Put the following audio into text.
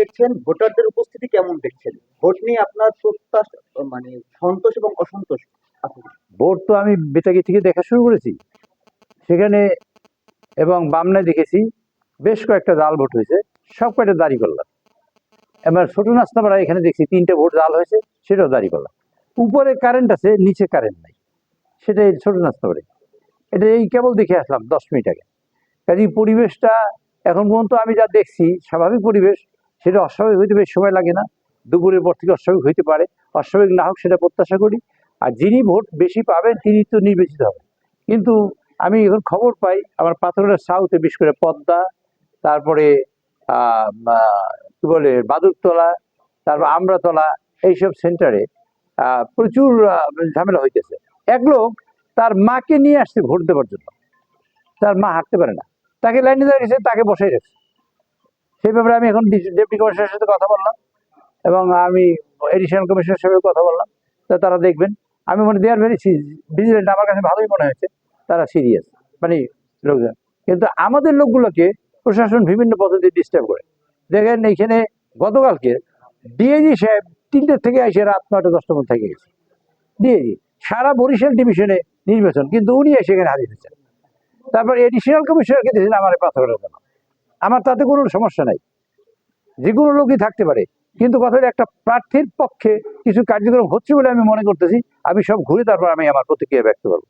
দেখছেন? ভোটারদের উপস্থিতি কেমন দেখছেন? ভোট নিয়ে আপনার মানে সন্তোষ এবং অসন্তোষ ভোট তো আমি বেতাগি থেকে দেখা শুরু করেছি। সেখানে এবং বামনায় দেখেছি, বেশ কয়েকটা জাল ভোট হয়েছে, সব কয়টা দাঁড়ি করলাম। এবার ছোট নাস্তাপাড়া এখানে দেখছি তিনটে ভোট জাল হয়েছে, সেটাও দাঁড়ি করলাম। উপরে কারেন্ট আছে, নিচে কারেন্ট নাই। সেটা এই ছোট নাস্তাপাড়ে এটা এই কেবল দেখে আসলাম দশ মিনিট আগে। কাজে পরিবেশটা এখন পর্যন্ত আমি যা দেখছি, স্বাভাবিক পরিবেশ সেটা অস্বাভাবিক হইতে বেশ সময় লাগে না। দুপুরের পর থেকে অস্বাভাবিক হইতে পারে। অস্বাভাবিক না হোক সেটা প্রত্যাশা করি। আর যিনি ভোট বেশি পাবেন, তিনি তো নির্বাচিত হবেন। কিন্তু আমি এখন খবর পাই, আমার পাথরের সাউথে বিশেষ করে পদ্মা, তারপরে কি বলে, বাদুরতলা, তারপর আমরাতলা, এইসব সেন্টারে প্রচুর ঝামেলা হইতেছে। এক লোক তার মাকে নিয়ে আসছে ভোট দেওয়ার জন্য। তার মা হাঁটতে পারে না। তাকে লাইনে দাঁড়িয়েছে তাকে বসাই রেখেছে। সেই ব্যাপারে আমি এখন ডেপুটি কমিশনারের সাথে কথা বললাম এবং আমি এডিশনাল কমিশনারের সাথে কথা বললাম। তা তারা দেখবেন, আমি মনে দেয়ার ভেরি ভিজিলেন্ট আমার কাছে ভালোই মনে হয়েছে, তারা সিরিয়াস মানে লোকজন। কিন্তু আমাদের লোকগুলোকে প্রশাসন বিভিন্ন পদ্ধতি ডিস্টার্ব করে। দেখেন এইখানে গতকালকে ডিএজি সাহেব তিনটের থেকে এসে রাত নয়টা দশটা মধ্যে থেকে গেছে। ডিএজি সারা বরিশাল ডিভিশনে নির্বাচন, কিন্তু উনি এসে এখানে হাজির হয়েছেন। তারপর এডিশনাল কমিশনারকে দিয়েছেন, আমার পাথরের জন্য আমার তাতে কোনো সমস্যা নাই। যে কোনো লোকই থাকতে পারে। কিন্তু কথা একটা প্রার্থীর পক্ষে কিছু কার্যক্রম হচ্ছে বলে আমি মনে করতেছি। আমি সব ঘুরে তারপর আমি আমার প্রতিক্রিয়া ব্যক্ত করব।